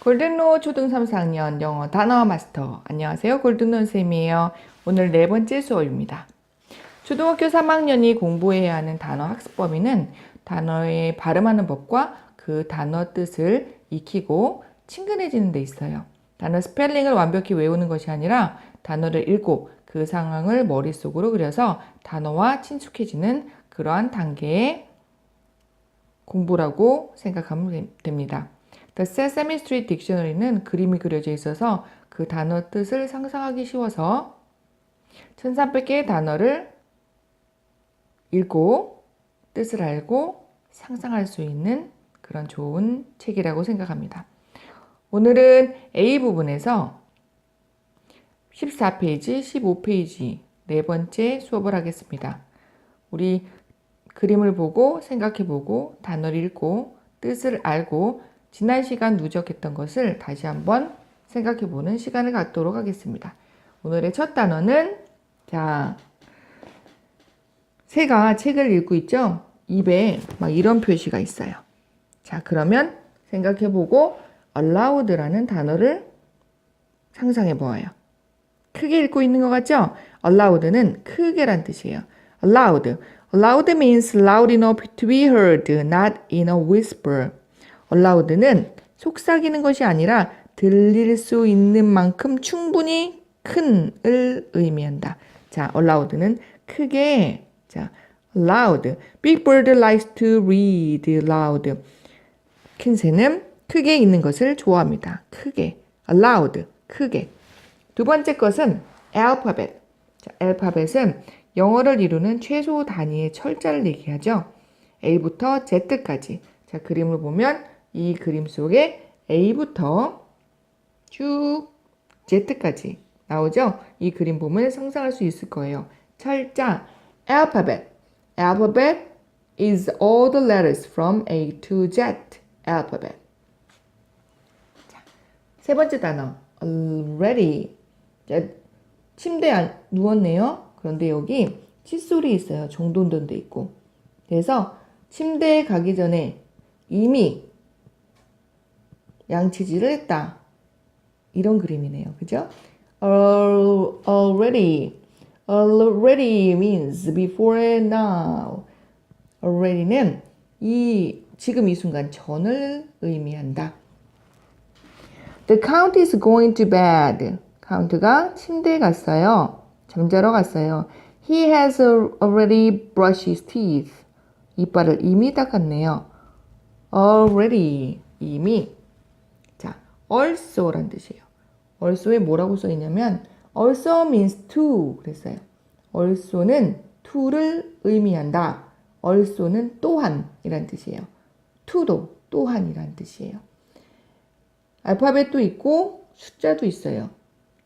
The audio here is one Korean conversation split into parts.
골든로 초등 3, 4학년 영어 단어 마스터. 안녕하세요. 골든로 선생님이에요. 오늘 네 번째 수업입니다. 초등학교 3학년이 공부해야 하는 단어 학습 범위는 단어의 발음하는 법과 그 단어 뜻을 익히고 친근해지는 데 있어요. 단어 스펠링을 완벽히 외우는 것이 아니라 단어를 읽고 그 상황을 머릿속으로 그려서 단어와 친숙해지는 그러한 단계의 공부라고 생각하면 됩니다. The Sesame Street Dictionary는 그림이 그려져 있어서 그 단어 뜻을 상상하기 쉬워서 1300개의 단어를 읽고 뜻을 알고 상상할 수 있는 그런 좋은 책이라고 생각합니다. 오늘은 A 부분에서 14페이지, 15페이지 네 번째 수업을 하겠습니다. 우리 그림을 보고 생각해 보고 단어를 읽고 뜻을 알고 지난 시간 누적했던 것을 다시 한번 생각해 보는 시간을 갖도록 하겠습니다. 오늘의 첫 단어는 자 새가 책을 읽고 있죠? 입에 막 이런 표시가 있어요. 자, 그러면 생각해 보고 allowed라는 단어를 상상해 보아요. 크게 읽고 있는 것 같죠? allowed는 크게란 뜻이에요. allowed. allowed means loud enough to be heard, not in a whisper. Allowed는 속삭이는 것이 아니라 들릴 수 있는 만큼 충분히 큰을 의미한다. 자, allowed는 크게 자, loud. Big bird likes to read loud. 큰 새는 크게 있는 것을 좋아합니다. 크게. loud. 크게. 두 번째 것은 alphabet. 자, alphabet은 영어를 이루는 최소 단위의 철자를 얘기하죠. A부터 Z까지. 자, 그림을 보면 이 그림 속에 A부터 쭉 Z까지 나오죠? 이 그림 보면 상상할 수 있을 거예요. 철자, alphabet. Alphabet is all the letters from A to Z. Alphabet. 자, 세 번째 단어, already. 자, 침대에 안- 누웠네요. 그런데 여기 칫솔이 있어요. 데 있고. 그래서 침대에 가기 전에 이미 양치질을 했다. 이런 그림이네요. 그죠? Al- already. Already means before now. Already는 이 지금 이 순간 전을 의미한다. The count is going to bed. 카운트가 침대에 갔어요. 잠자러 갔어요. He has already brushed his teeth. 이빨을 이미 닦았네요. Already. 이미. 자, also란 뜻이에요. also에 뭐라고 써 있냐면 also means to 그랬어요. also는 to를 의미한다. also는 또한이란 뜻이에요. to도 또한이란 뜻이에요. 알파벳도 있고 숫자도 있어요.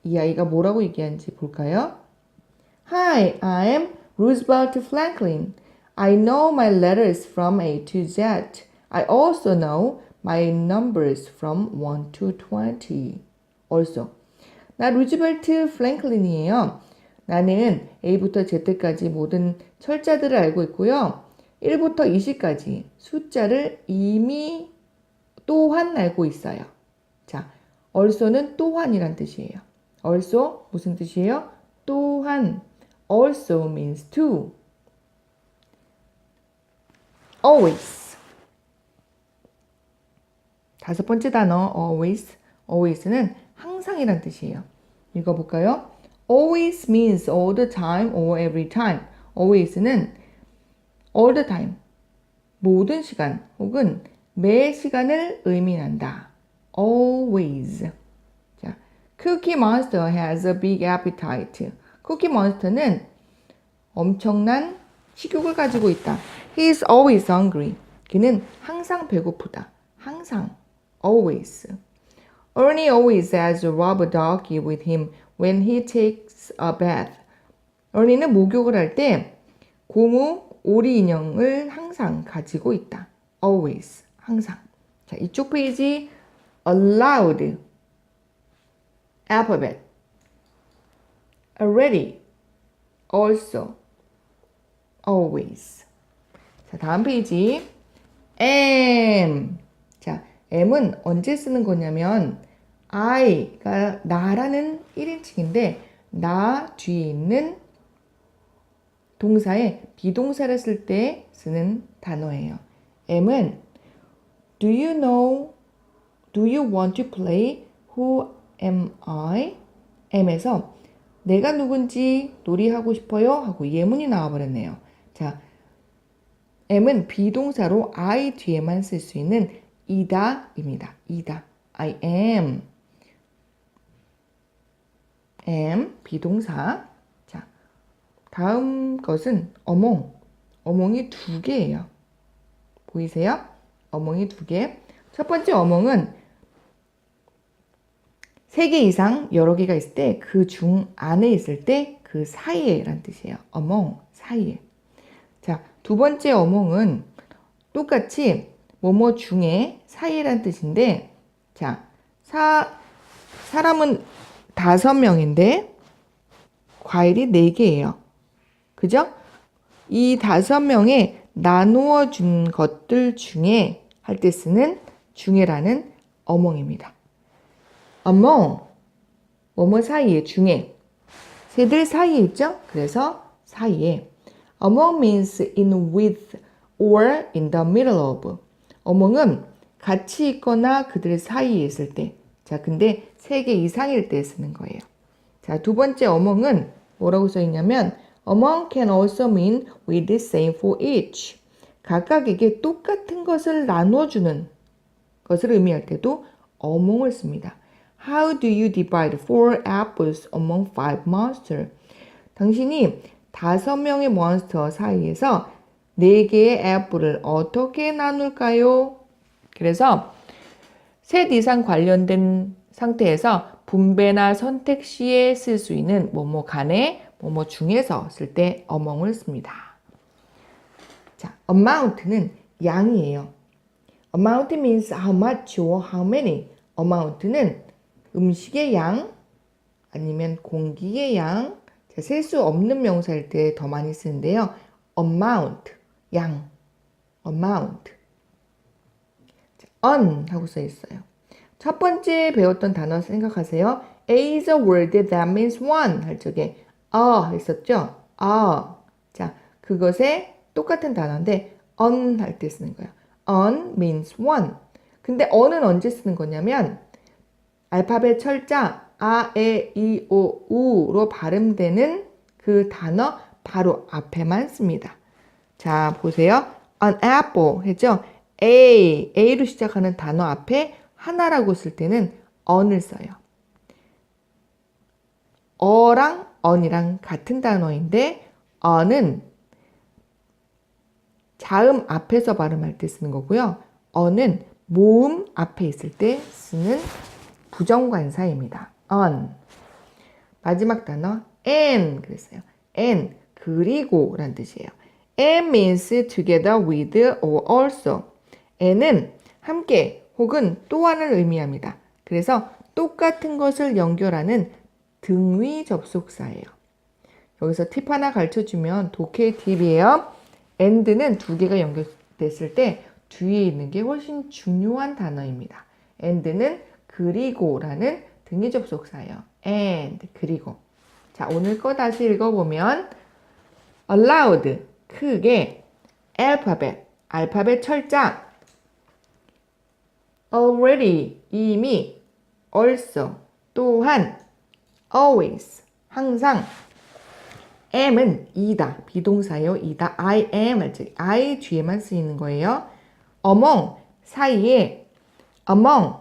이 아이가 뭐라고 얘기하는지 볼까요? Hi, I'm Roosevelt Franklin. I know my letters from A to Z. I also know my numbers from 1 to 20. Also. 나 루즈벨트 프랭클린이에요. 나는 A부터 Z까지 모든 철자들을 알고 있고요. 1부터 20까지 숫자를 이미 또한 알고 있어요. 자, also는 또한이란 뜻이에요. also 무슨 뜻이에요? 또한 also means to. always. 다섯 번째 단어 always. always는 항상이란 뜻이에요. 읽어볼까요? always means all the time or every time. always는 all the time. 모든 시간 혹은 매 시간을 의미한다. always. 자, Cookie Monster has a big appetite. 쿠키 몬스터는 엄청난 식욕을 가지고 있다. He is always hungry. 그는 항상 배고프다. 항상. Always. Ernie always has a rubber doggy with him when he takes a bath. Ernie는 목욕을 할 때 고무 오리 인형을 항상 가지고 있다. always. 항상. 자, 이쪽 페이지 allowed alphabet already also always 자 다음 페이지 am 자 am은 언제 쓰는 거냐면 I가 나라는 1인칭인데 나 뒤에 있는 동사에 비동사를 쓸 때 쓰는 단어예요. am은 Do you know? Do you want to play? Who am I? am에서 내가 누군지 놀이하고 싶어요? 하고 예문이 나와버렸네요. 자, am은 비동사로 I 뒤에만 쓸 수 있는 이다입니다. 이다. I am. am 비동사. 자, 다음 것은 어몽. 어몽이 두 개예요. 보이세요? 어몽이 두 개. 첫 번째 어몽은 세 개 이상 여러 개가 있을 때 그 중 안에 있을 때 그 사이에란 뜻이에요. 어몽 사이에. 자, 두 번째 어몽은 똑같이 뭐뭐 중에 사이란 뜻인데 자, 사 사람은 다섯 명인데 과일이 네 개예요. 그죠? 이 다섯 명에 나누어 준 것들 중에 할 때 쓰는 중에라는 어몽입니다. among 뭐뭐 사이에 중에 새들 사이에 있죠? 그래서 사이에 among means in with or in the middle of among은 같이 있거나 그들 사이에 있을 때 자, 근데 세 개 이상일 때 쓰는 거예요. 자, 두 번째 among은 뭐라고 써 있냐면 among can also mean with the same for each 각각에게 똑같은 것을 나눠주는 것을 의미할 때도 among을 씁니다. How do you divide four apples among five monsters? 당신이 다섯 명의 몬스터 사이에서 네 개의 애플을 어떻게 나눌까요? 그래서 셋 이상 관련된 상태에서 분배나 선택 시에 쓸 수 있는 뭐뭐 간에 뭐뭐 중에서 쓸때 among을 씁니다. 자, amount는 양이에요. amount means how much or how many. amount는 음식의 양 아니면 공기의 양, 셀 수 없는 명사일 때 더 많이 쓰는데요. amount, 양, amount. 자, on 하고 써 있어요. 첫 번째 배웠던 단어 생각하세요. A is a word that means one 할 적에 a 했었죠. a. 자, 그것에 똑같은 단어인데 on 할 때 쓰는 거예요. on means one. 근데 on은 언제 쓰는 거냐면 알파벳 철자 아, 에, 이, 오, 우로 발음되는 그 단어 바로 앞에만 씁니다. 자, 보세요. an apple 했죠? A, A로 시작하는 단어 앞에 하나라고 쓸 때는 on을 써요. 어랑 on이랑 같은 단어인데 on은 자음 앞에서 발음할 때 쓰는 거고요. on은 모음 앞에 있을 때 쓰는 부정관사입니다. on. 마지막 단어 and 그랬어요. and 그리고 란 뜻이에요. And means together with or also. and은 함께 혹은 또한을 의미합니다. 그래서 똑같은 것을 연결하는 등위 접속사예요. 여기서 팁 하나 가르쳐 주면 독해 팁이에요. and는 두 개가 연결됐을 때 뒤에 있는 게 훨씬 중요한 단어입니다. and는 그리고라는 등위 접속사예요. and 그리고 자 오늘 거 다시 읽어보면 aloud 크게 alphabet 알파벳 철자. Already 이미 also 또한 always 항상. Am은 이다 비동사예요 이다. I am 즉 I 뒤에만 쓰이는 거예요. Among 사이에. Among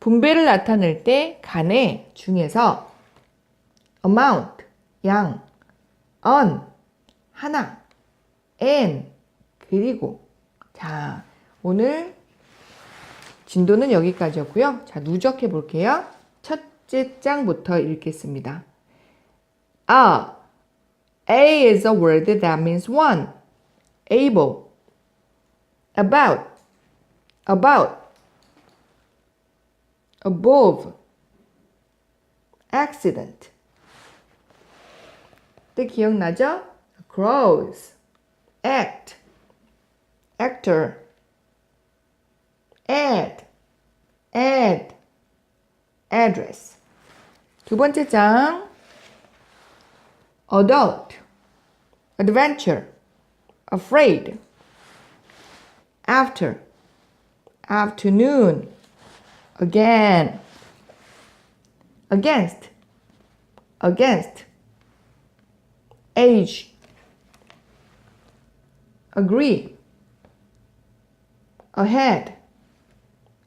분배를 나타낼 때 간에 중에서 amount 양. On 하나 and 그리고 자 오늘 진도는 여기까지였고요. 자 누적해 볼게요. 첫째 장부터 읽겠습니다. A A is a word that means one. able about about above, accident. 뜻 기억나죠? grows, act, actor, add, add, address. 두 번째 장 adult, adventure, afraid, after, afternoon, again, against, against, age, agree, ahead,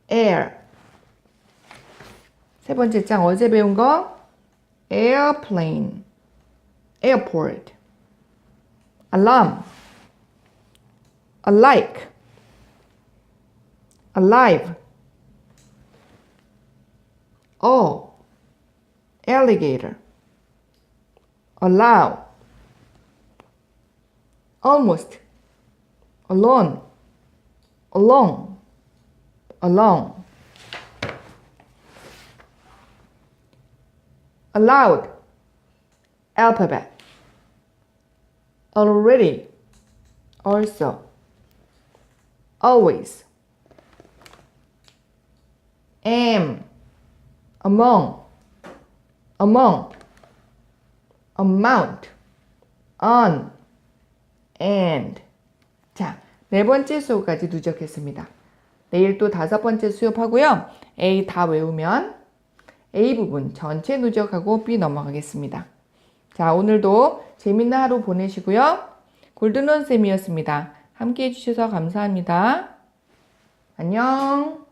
air. 세 번째 장 어제 배운 거 airplane, airport, alarm, alike, alive, all, alligator, allow, almost, alone, along, along. allowed, alphabet, already, also, always, am, among, among, amount, on, and. 자, 네 번째 수업까지 누적했습니다. 내일 또 다섯 번째 수업하고요. A 다 외우면 A 부분 전체 누적하고 B 넘어가겠습니다. 자, 오늘도 재밌는 하루 보내시고요. 골든원 쌤이었습니다. 함께 해주셔서 감사합니다. 안녕.